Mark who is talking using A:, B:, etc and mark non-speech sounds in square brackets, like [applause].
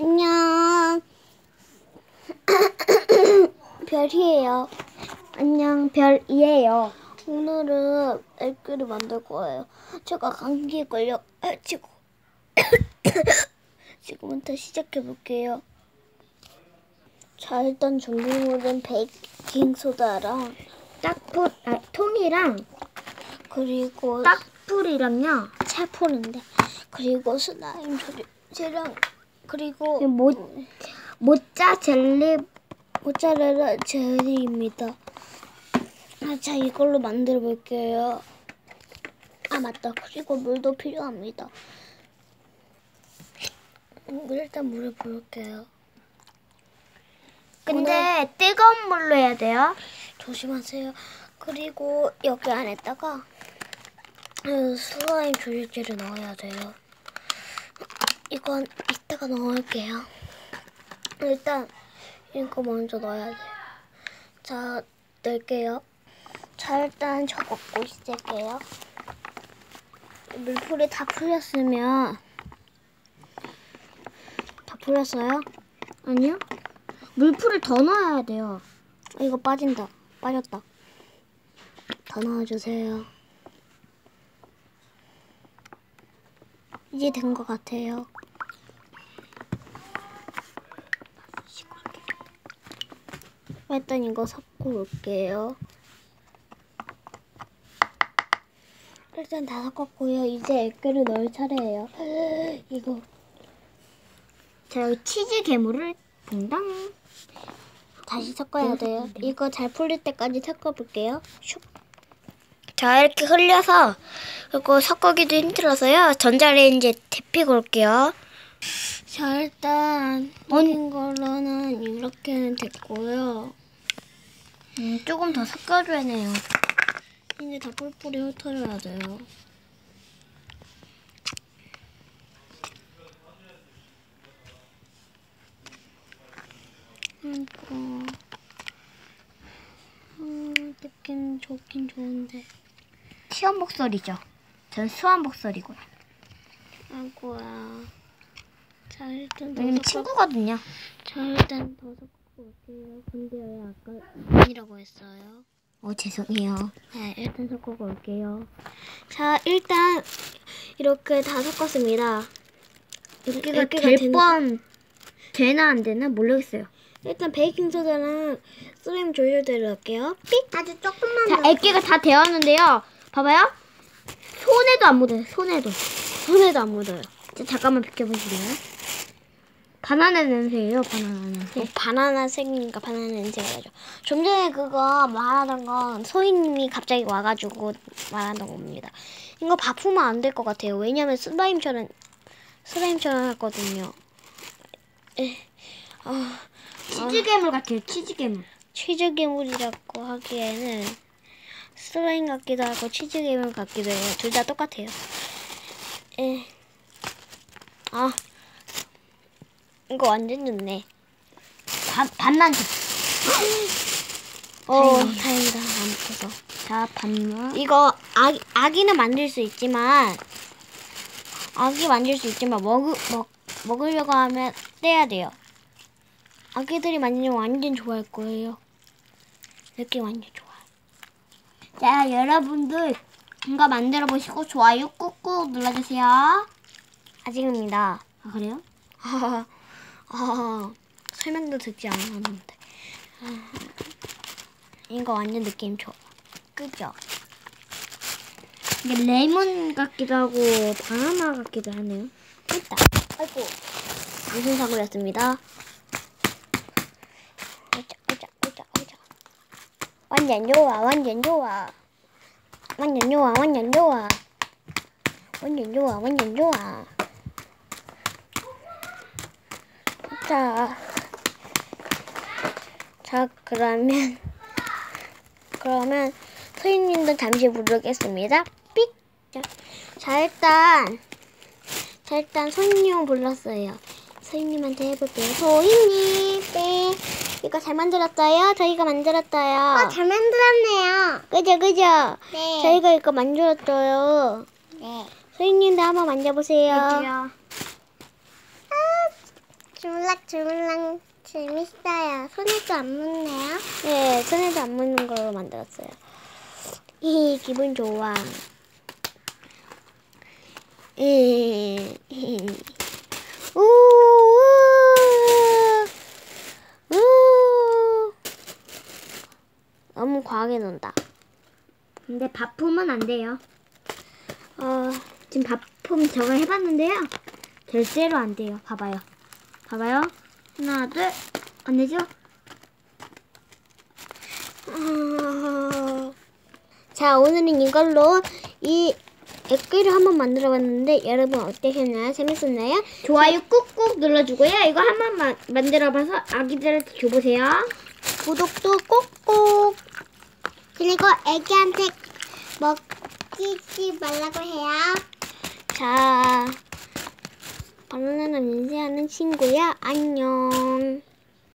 A: 안녕. [coughs] 별이에요.
B: 안녕, 별이에요.
A: 오늘은 애기를 만들 거예요. 제가 감기에 걸려 지고 [coughs] 지금부터 시작해 볼게요. 자, 일단 준비물은 베이킹 소다랑
B: 딱풀, 아, 통이랑
A: 그리고
B: 딱풀이랑요.
A: 채포인데 그리고 슬라임 조리제랑 그리고
B: 모, 모짜 젤리,
A: 모짜렐라 젤리입니다. 아, 자 이걸로 만들어 볼게요. 아 맞다. 그리고 물도 필요합니다. 음, 일단 물을 부을게요.
B: 근데 뜨거운 물로 해야 돼요.
A: 조심하세요. 그리고 여기 안에다가 음, 슬라임 조리제를 넣어야 돼요. 이건 이따가 넣을게요. 일단 이거 먼저 넣어야 돼요. 자, 넣을게요. 자, 일단 저거 꽂고 시작해요. 물풀이 다 풀렸으면 다 풀렸어요?
B: 아니요. 물풀을 더 넣어야 돼요.
A: 아, 이거 빠진다. 빠졌다. 더 넣어주세요. 이제 된 것 같아요. 일단 이거 섞고 올게요. 일단 다 섞었고요. 이제 액계를 넣을 차례예요. [laughs] 이거
B: 자, 여기 치즈 괴물을 동당.
A: 다시 섞어야 돼요. 이거 잘 풀릴 때까지 섞어볼게요. 슉. 자, 이렇게 흘려서 그리고 섞기도 힘들어서요. 전자레인지에 데피고 올게요. 자, 일단 어린 걸로는 이렇게는 됐고요.
B: 음, 조금 더 섞어줘야 해요.
A: 이제 다 뿔뿔이 흩어져야 돼요. 아이고. 음, 느낌 좋긴 좋은데.
B: 시험 목소리죠. 전 수험 목소리고요.
A: 아이고야. 자, 일단 더
B: 왜냐면 친구거든요.
A: 자, 일단 더 섞고 올게요. 근데 왜 아까 아니라고 했어요?
B: 어, 죄송해요.
A: 네, 일단 섞고 올게요. 자, 일단 이렇게 다 섞었습니다. 이렇게
B: 이거
A: 이렇게
B: 될
A: 되는-
B: 뻔, 되나 안 되나 모르겠어요.
A: 일단 베이킹 소다랑 슬라임 조리제를 넣을게요. 삑! 아주 조금만
B: 자, 액기가 다 되었는데요. 봐봐요. 손에도 안 묻어요. 손에도.
A: 손에도 안 묻어요.
B: 자, 잠깐만 비켜보실래요? 바나나 냄새예요. 바나나 냄새.
A: 뭐 바나나 색이니까 바나나 냄새가 나죠. 좀 전에 그거 말하던 건 소희님이 갑자기 와가지고 말하던 겁니다. 이거 바쁘면 안 될 것 같아요. 왜냐면 슬라임처럼 슬라임처럼 했거든요. 에, 아,
B: 치즈 괴물 같아요. 치즈 괴물.
A: 치즈 괴물이라고 하기에는 슬라임 같기도 하고 치즈 괴물 같기도 해요. 둘 다 똑같아요. 에, 아, 이거 완전 좋네.
B: 반, 반란지.
A: 어,
B: 다행이다.
A: 다행이다. 안 붙어서.
B: 자, 반만.
A: 이거 아기, 아기는 만들 수 있지만 아기 만들 수 있지만 먹, 먹, 먹으려고 하면 떼야 돼요. 아기들이 만지면 완전 좋아할 거예요. 느낌 완전 좋아.
B: 자, 여러분들 이거 만들어 보시고 좋아요 꾹꾹 눌러주세요.
A: 아직입니다.
B: 아, 그래요?
A: 아, [laughs] 아, 설명도 듣지 않았는데. 아, 이거 완전 느낌 좋아. 그죠?
B: 이게 레몬 같기도 하고 바나나 같기도 하네요.
A: 됐다. 아이고. 무슨 사고였습니다. 오자, 오자, 오자, 오자. 완전 좋아, 완전 좋아. 완전 좋아, 완전 좋아. 완전 좋아, 완전 좋아. 자. 자, 그러면. 그러면 소희님도 잠시 부르겠습니다. 삑! 자, 자 일단. 자, 일단 소희님을 불렀어요. 소희님한테 해볼게요. 소희님, 네. 이거 잘 만들었어요? 저희가 만들었어요.
B: 잘 만들었네요.
A: 그죠, 그죠?
B: 네.
A: 저희가 이거 만들었어요.
B: 네.
A: 소희님도 한번 만져보세요.
C: 깜짝 주물랑 재밌어요. 손에도 안 묻네요.
A: 네, 손에도 안 묻는 걸로 만들었어요. 히, 기분 좋아. 이, 히. 우, 너무 과하게 논다.
B: 근데 바품은 안 돼요.
A: 어,
B: 지금 바품 저거 해봤는데요. 절대로 안 돼요. 봐봐요. 봐봐요. 하나, 둘. 안 되죠?
A: 어. 자, 오늘은 이걸로 이 액기를 한번 만들어 봤는데 여러분 어떠셨나요? 재밌었나요?
B: 좋아요 꾹꾹 눌러주고요. 이거 한번 만들어 봐서 아기들한테 줘보세요.
A: 구독도 꼭꼭
C: 그리고 애기한테 먹이지 말라고 해요.
A: 자, 바나나는 인쇄하는 친구야. 안녕.